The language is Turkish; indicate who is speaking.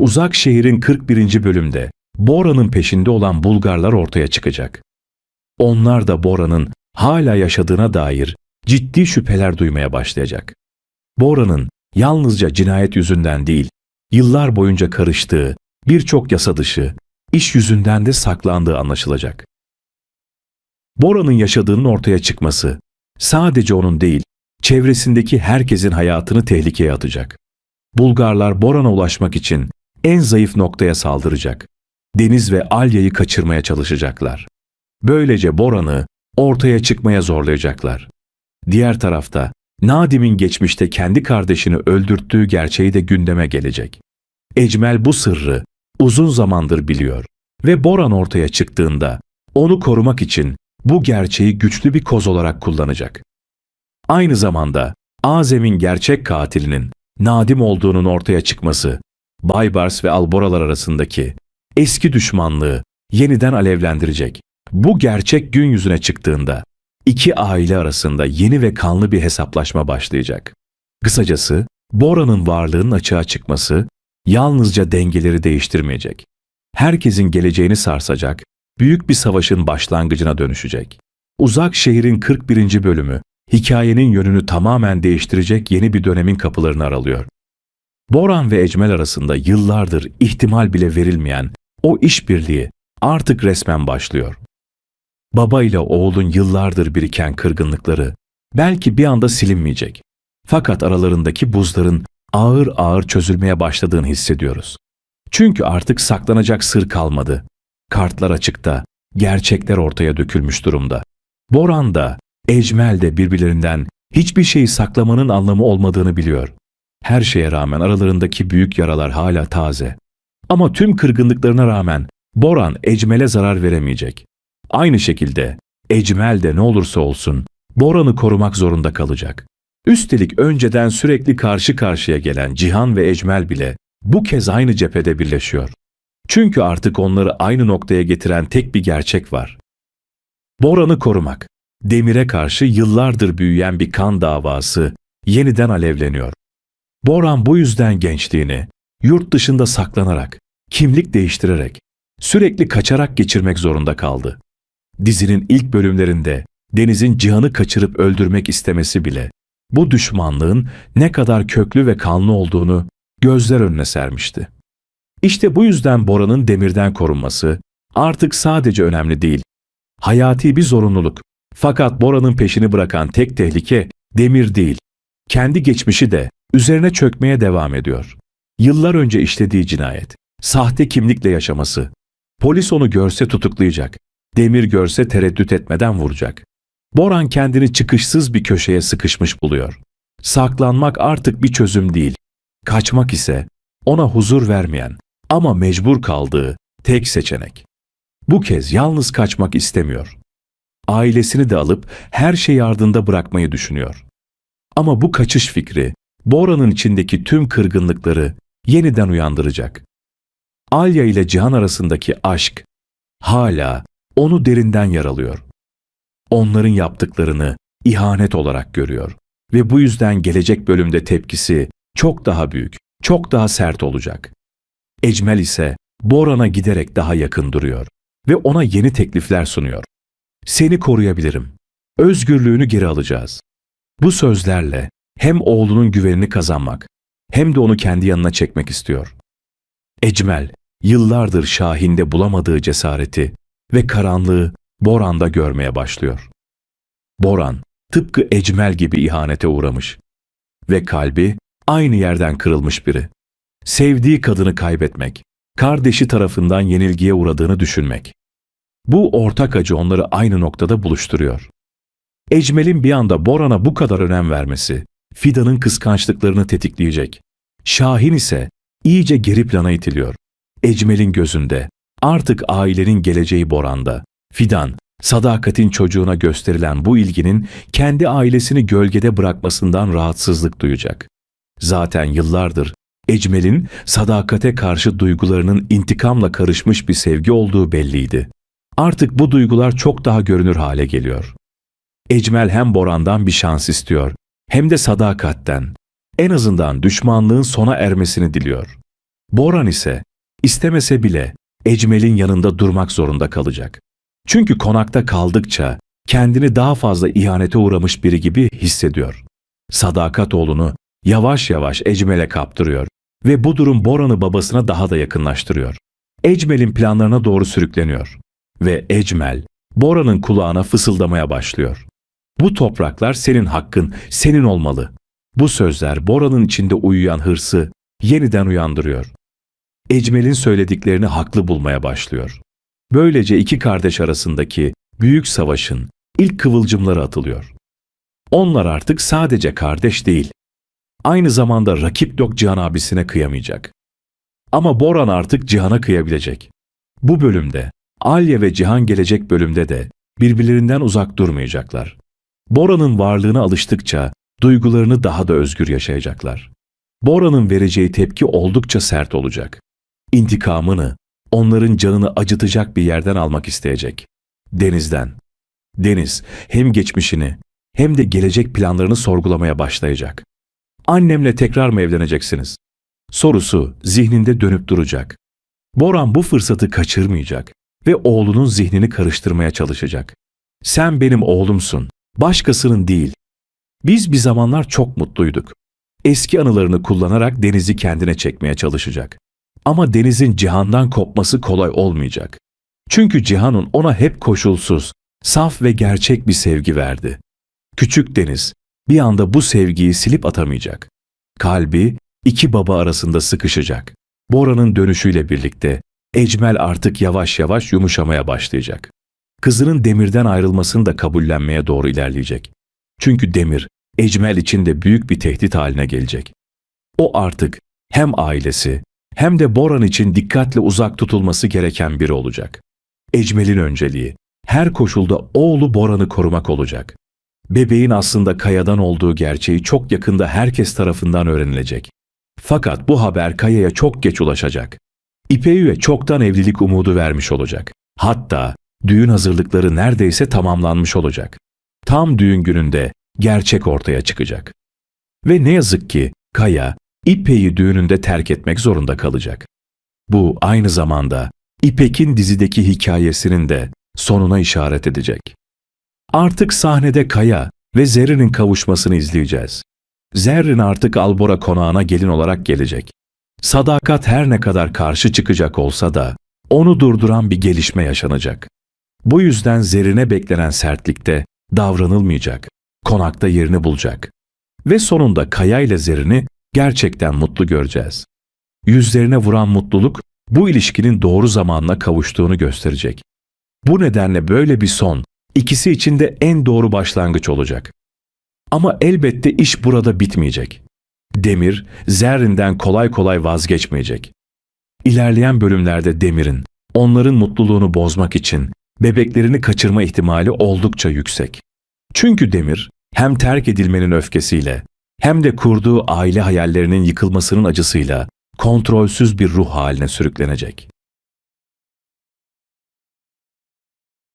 Speaker 1: Uzak şehrin 41. bölümde Bora'nın peşinde olan Bulgarlar ortaya çıkacak. Onlar da Bora'nın hala yaşadığına dair ciddi şüpheler duymaya başlayacak. Bora'nın yalnızca cinayet yüzünden değil, yıllar boyunca karıştığı birçok yasa dışı, iş yüzünden de saklandığı anlaşılacak. Bora'nın yaşadığının ortaya çıkması sadece onun değil, çevresindeki herkesin hayatını tehlikeye atacak. Bulgarlar Boran'a ulaşmak için en zayıf noktaya saldıracak. Deniz ve Alya'yı kaçırmaya çalışacaklar. Böylece Boran'ı ortaya çıkmaya zorlayacaklar. Diğer tarafta Nadim'in geçmişte kendi kardeşini öldürttüğü gerçeği de gündeme gelecek. Ecmel bu sırrı uzun zamandır biliyor ve Boran ortaya çıktığında onu korumak için bu gerçeği güçlü bir koz olarak kullanacak. Aynı zamanda Azem'in gerçek katilinin Nadim olduğunun ortaya çıkması, Baybars ve Alboralar arasındaki eski düşmanlığı yeniden alevlendirecek. Bu gerçek gün yüzüne çıktığında iki aile arasında yeni ve kanlı bir hesaplaşma başlayacak. Kısacası Bora'nın varlığının açığa çıkması yalnızca dengeleri değiştirmeyecek. Herkesin geleceğini sarsacak, büyük bir savaşın başlangıcına dönüşecek. Uzak şehrin 41. bölümü hikayenin yönünü tamamen değiştirecek yeni bir dönemin kapılarını aralıyor. Boran ve Ecmel arasında yıllardır ihtimal bile verilmeyen o işbirliği artık resmen başlıyor. Baba ile oğlun yıllardır biriken kırgınlıkları belki bir anda silinmeyecek. Fakat aralarındaki buzların ağır ağır çözülmeye başladığını hissediyoruz. Çünkü artık saklanacak sır kalmadı. Kartlar açıkta, gerçekler ortaya dökülmüş durumda. Boran da, Ecmel de birbirlerinden hiçbir şeyi saklamanın anlamı olmadığını biliyor. Her şeye rağmen aralarındaki büyük yaralar hala taze. Ama tüm kırgınlıklarına rağmen Boran Ecmel'e zarar veremeyecek. Aynı şekilde Ecmel de ne olursa olsun Boran'ı korumak zorunda kalacak. Üstelik önceden sürekli karşı karşıya gelen Cihan ve Ecmel bile bu kez aynı cephede birleşiyor. Çünkü artık onları aynı noktaya getiren tek bir gerçek var. Boran'ı korumak. Demir'e karşı yıllardır büyüyen bir kan davası yeniden alevleniyor. Boran bu yüzden gençliğini yurt dışında saklanarak, kimlik değiştirerek, sürekli kaçarak geçirmek zorunda kaldı. Dizinin ilk bölümlerinde Deniz'in Cihan'ı kaçırıp öldürmek istemesi bile bu düşmanlığın ne kadar köklü ve kanlı olduğunu gözler önüne sermişti. İşte bu yüzden Bora'nın demirden korunması artık sadece önemli değil, hayati bir zorunluluk. Fakat Bora'nın peşini bırakan tek tehlike demir değil, kendi geçmişi de üzerine çökmeye devam ediyor. Yıllar önce işlediği cinayet, sahte kimlikle yaşaması. Polis onu görse tutuklayacak, demir görse tereddüt etmeden vuracak. Boran kendini çıkışsız bir köşeye sıkışmış buluyor. Saklanmak artık bir çözüm değil. Kaçmak ise ona huzur vermeyen ama mecbur kaldığı tek seçenek. Bu kez yalnız kaçmak istemiyor. Ailesini de alıp her şeyi ardında bırakmayı düşünüyor. Ama bu kaçış fikri Bora'nın içindeki tüm kırgınlıkları yeniden uyandıracak. Alya ile Cihan arasındaki aşk hala onu derinden yaralıyor. Onların yaptıklarını ihanet olarak görüyor ve bu yüzden gelecek bölümde tepkisi çok daha büyük, çok daha sert olacak. Ecmel ise Boran'a giderek daha yakın duruyor ve ona yeni teklifler sunuyor. Seni koruyabilirim. Özgürlüğünü geri alacağız. Bu sözlerle hem oğlunun güvenini kazanmak hem de onu kendi yanına çekmek istiyor. Ecmel yıllardır Şahin'de bulamadığı cesareti ve karanlığı Boran'da görmeye başlıyor. Boran tıpkı Ecmel gibi ihanete uğramış ve kalbi aynı yerden kırılmış biri. Sevdiği kadını kaybetmek, kardeşi tarafından yenilgiye uğradığını düşünmek. Bu ortak acı onları aynı noktada buluşturuyor. Ecmel'in bir anda Boran'a bu kadar önem vermesi, Fidan'ın kıskançlıklarını tetikleyecek. Şahin ise iyice geri plana itiliyor. Ecmel'in gözünde artık ailenin geleceği Boran'da. Fidan, sadakatin çocuğuna gösterilen bu ilginin kendi ailesini gölgede bırakmasından rahatsızlık duyacak. Zaten yıllardır Ecmel'in sadakate karşı duygularının intikamla karışmış bir sevgi olduğu belliydi. Artık bu duygular çok daha görünür hale geliyor. Ecmel hem Boran'dan bir şans istiyor hem de sadakatten. En azından düşmanlığın sona ermesini diliyor. Boran ise istemese bile Ecmel'in yanında durmak zorunda kalacak. Çünkü konakta kaldıkça kendini daha fazla ihanete uğramış biri gibi hissediyor. Sadakat oğlunu yavaş yavaş Ecmel'e kaptırıyor ve bu durum Boran'ı babasına daha da yakınlaştırıyor. Ecmel'in planlarına doğru sürükleniyor ve Ecmel Boran'ın kulağına fısıldamaya başlıyor. Bu topraklar senin hakkın, senin olmalı. Bu sözler Bora'nın içinde uyuyan hırsı yeniden uyandırıyor. Ecmel'in söylediklerini haklı bulmaya başlıyor. Böylece iki kardeş arasındaki büyük savaşın ilk kıvılcımları atılıyor. Onlar artık sadece kardeş değil, aynı zamanda rakip yok Cihan abisine kıyamayacak. Ama Boran artık Cihan'a kıyabilecek. Bu bölümde, Alya ve Cihan gelecek bölümde de birbirlerinden uzak durmayacaklar. Bora'nın varlığına alıştıkça duygularını daha da özgür yaşayacaklar. Bora'nın vereceği tepki oldukça sert olacak. İntikamını, onların canını acıtacak bir yerden almak isteyecek. Denizden. Deniz hem geçmişini hem de gelecek planlarını sorgulamaya başlayacak. Annemle tekrar mı evleneceksiniz? Sorusu zihninde dönüp duracak. Boran bu fırsatı kaçırmayacak ve oğlunun zihnini karıştırmaya çalışacak. Sen benim oğlumsun, başkasının değil. Biz bir zamanlar çok mutluyduk. Eski anılarını kullanarak Deniz'i kendine çekmeye çalışacak. Ama Deniz'in Cihan'dan kopması kolay olmayacak. Çünkü Cihan'ın ona hep koşulsuz, saf ve gerçek bir sevgi verdi. Küçük Deniz bir anda bu sevgiyi silip atamayacak. Kalbi iki baba arasında sıkışacak. Bora'nın dönüşüyle birlikte Ecmel artık yavaş yavaş yumuşamaya başlayacak. Kızının Demir'den ayrılmasını da kabullenmeye doğru ilerleyecek. Çünkü Demir, Ecmel için de büyük bir tehdit haline gelecek. O artık hem ailesi hem de Boran için dikkatle uzak tutulması gereken biri olacak. Ecmel'in önceliği her koşulda oğlu Boran'ı korumak olacak. Bebeğin aslında Kaya'dan olduğu gerçeği çok yakında herkes tarafından öğrenilecek. Fakat bu haber Kaya'ya çok geç ulaşacak. İpek'e çoktan evlilik umudu vermiş olacak. Hatta düğün hazırlıkları neredeyse tamamlanmış olacak. Tam düğün gününde gerçek ortaya çıkacak. Ve ne yazık ki Kaya, İpek'i düğününde terk etmek zorunda kalacak. Bu aynı zamanda İpek'in dizideki hikayesinin de sonuna işaret edecek. Artık sahnede Kaya ve Zerrin'in kavuşmasını izleyeceğiz. Zerrin artık Albora konağına gelin olarak gelecek. Sadakat her ne kadar karşı çıkacak olsa da onu durduran bir gelişme yaşanacak. Bu yüzden Zerrin'e beklenen sertlikte davranılmayacak. Konakta yerini bulacak. Ve sonunda Kaya ile Zerrin'i gerçekten mutlu göreceğiz. Yüzlerine vuran mutluluk bu ilişkinin doğru zamanla kavuştuğunu gösterecek. Bu nedenle böyle bir son ikisi için de en doğru başlangıç olacak. Ama elbette iş burada bitmeyecek. Demir, Zerrin'den kolay kolay vazgeçmeyecek. İlerleyen bölümlerde Demir'in, onların mutluluğunu bozmak için bebeklerini kaçırma ihtimali oldukça yüksek. Çünkü Demir, hem terk edilmenin öfkesiyle hem de kurduğu aile hayallerinin yıkılmasının acısıyla kontrolsüz bir ruh haline sürüklenecek.